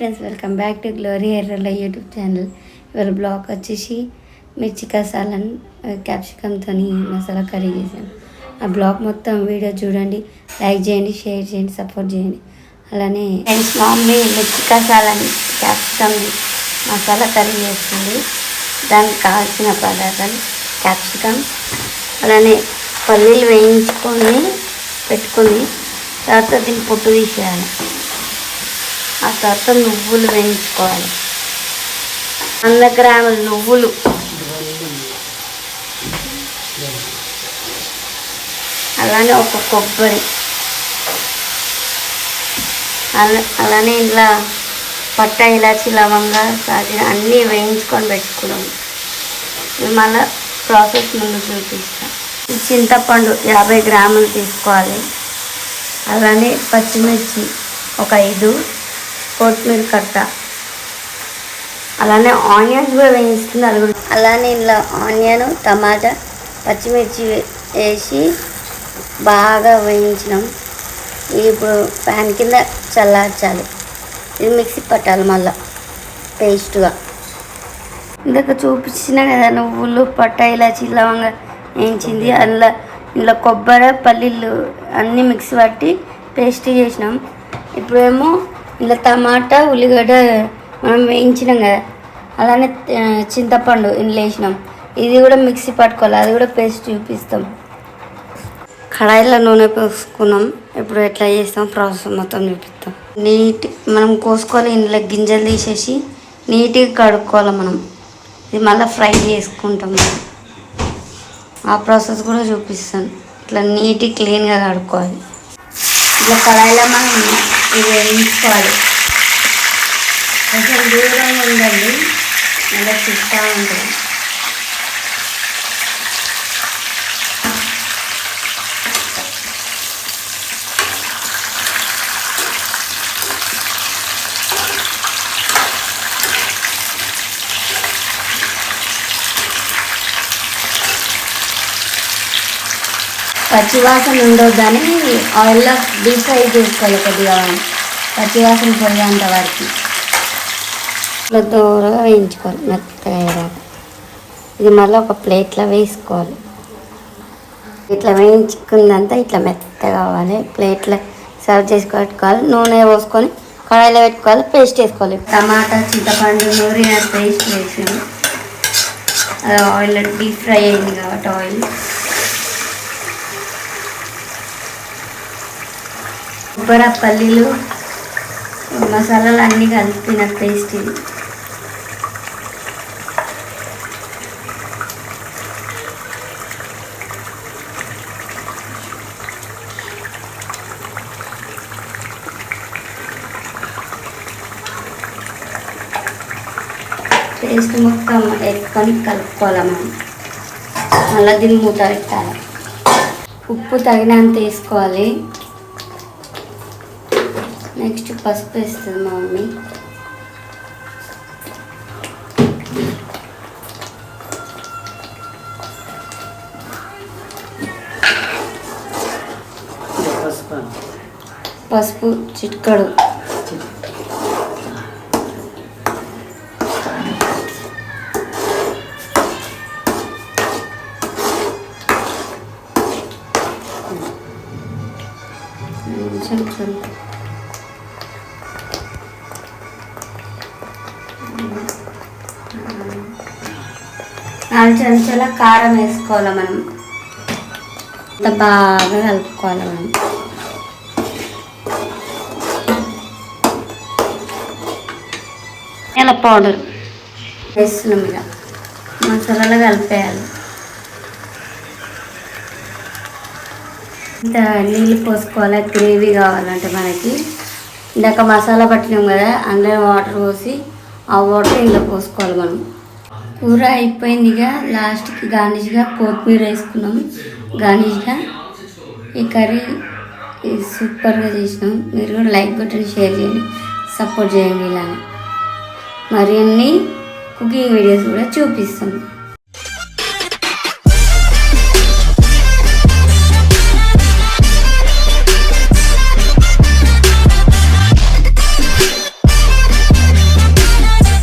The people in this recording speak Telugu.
Friends welcome back to Glory Errala YouTube channel ఇవాళ బ్లాగ్ వచ్చేసి మిర్చి కసాలన్ క్యాప్సికమ్తో మసాలా కర్రీ చేశాను. ఆ బ్లాగ్ మొత్తం వీడియో చూడండి లైక్ చేయండి షేర్ చేయండి సపోర్ట్ చేయండి. అలానే ఫ్రెండ్స్ మామూలు మిర్చి కసాలని క్యాప్సికమ్ మసాలా కర్రీ చేస్తుంది. దానికి కావాల్సిన పదార్థాలు క్యాప్సికమ్ అలానే పల్లీలు వేయించుకొని పెట్టుకొని తర్వాత దీన్ని పొట్టు తీసేయాలి. ఆ తర్వాత నువ్వులు వేయించుకోవాలి. వంద గ్రాముల నువ్వులు. అలానే ఒక కొబ్బరి. అలా అలానే ఇలా పట్ట ఇలాచి లవంగా సాజీర అన్నీ వేయించుకొని పెట్టుకున్నాం. మళ్ళీ ప్రాసెస్ ముందు చూపిస్తాం. చింతపండు యాభై గ్రాములు తీసుకోవాలి. అలానే పచ్చిమిర్చి ఒక ఐదు. కొత్తిమీర కట్ట. అలానే ఆనియన్స్ కూడా వేయిస్తున్నారు అలానే ఇలా ఆనియన్ టమాటా పచ్చిమిర్చి వేసి బాగా వేయించినాం. ఇప్పుడు ప్యాన్ కింద చల్లార్చాలి. ఇది మిక్సీ పట్టాలి మళ్ళా పేస్ట్గా. ఇందాక చూపించిన కదా నువ్వులు పట్ట ఇలాచి లవంగా వేయించింది. అందులో ఇందులో కొబ్బరి పల్లీలు అన్నీ మిక్సీ పట్టి పేస్ట్ చేసినాం. ఇప్పుడేమో ఇలా టమాటా ఉల్లిగడ్డ మనం వేయించినాం కదా అలానే చింతపండు ఇందులో వేసినాం. ఇది కూడా మిక్సీ పట్టుకోవాలి అది కూడా పేస్ట్ చూపిస్తాం. కడాయిలో నూనె పోసుకున్నాం ఇప్పుడు ఎట్లా చేస్తాం ప్రాసెస్ మొత్తం చూపిస్తాం. నీట్ మనం కోసుకోవాలి ఇందులో గింజలు తీసేసి నీట్గా కడుక్కోవాలి మనం. ఇది మళ్ళీ ఫ్రై చేసుకుంటాం మనం. ఆ ప్రాసెస్ కూడా చూపిస్తాను. ఇట్లా నీట్గా క్లీన్గా కడుక్కోవాలి. ఇట్లా కడాయిలో మనం ఇది వేయించుకోవాలి కొంచెం దూరంగా ఉండండి మళ్ళీ చూస్తూ ఉంటుంది పచ్చివాసన ఉండొద్దని ఆయిల్లో డీప్ ఫ్రై చేసుకోవాలి కొద్దిగా. పచ్చివాసన పోయేంత వరకు. ఇట్లా దూరగా వేయించుకోవాలి మెత్తగా అయ్యేదాకా. ఇది మళ్ళీ ఒక ప్లేట్లో వేసుకోవాలి. ఇట్లా వేయించుకుందంతా ఇట్లా మెత్తగా కావాలి ప్లేట్లో సర్వ్ చేసి పెట్టుకోవాలి నూనె పోసుకొని కడాయిలో పెట్టుకోవాలి. పేస్ట్ వేసుకోవాలి టమాటా చింతపండు నూరిన పేస్ట్ వేసాను. అది ఆయిల్ డీప్ ఫ్రై అయింది కాబట్టి ఆయిల్. కొబ్బరి పల్లీలు మసాలాలు అన్నీ కలిపిన పేస్ట్ ఇది. పేస్ట్ మొత్తం ఎత్తుకొని కలుపుకోవాలి మనం. మళ్ళీ దీన్ని మూత పెట్టాలి. ఉప్పు తగినంత వేసుకోవాలి. నెక్స్ట్ పసుపు వేస్తుంది మా మమ్మీ పసుపు చిట్కడు కొంచెం కొంచెం నాలుగు చెంచాల కారం వేసుకోవాలి మనం. అంత బాగా కలుపుకోవాలి మనం. ఇలా పౌడర్? వేస్తున్నాం ఇక. మసాలాలో కలిపేయాలి. ఇంత నీళ్ళు పోసుకోవాలి గ్రేవీ కావాలంటే మనకి. ఇందాక మసాలా పట్టినాం కదా అందులో వాటర్ పోసి ఆ వాటర్ ఇందులో పోసుకోవాలి మనం. కూర అయిపోయింది ఇక లాస్ట్కి గార్నిష్గా కొత్తిమీర వేసుకున్నాం. గార్నిష్గా ఈ కర్రీ సూపర్గా చేసినాం. మీరు కూడా లైక్ కొట్టండి షేర్ చేయండి సపోర్ట్ చేయండి ఇలానే. మరిన్ని కుకింగ్ వీడియోస్ కూడా చూపిస్తాం.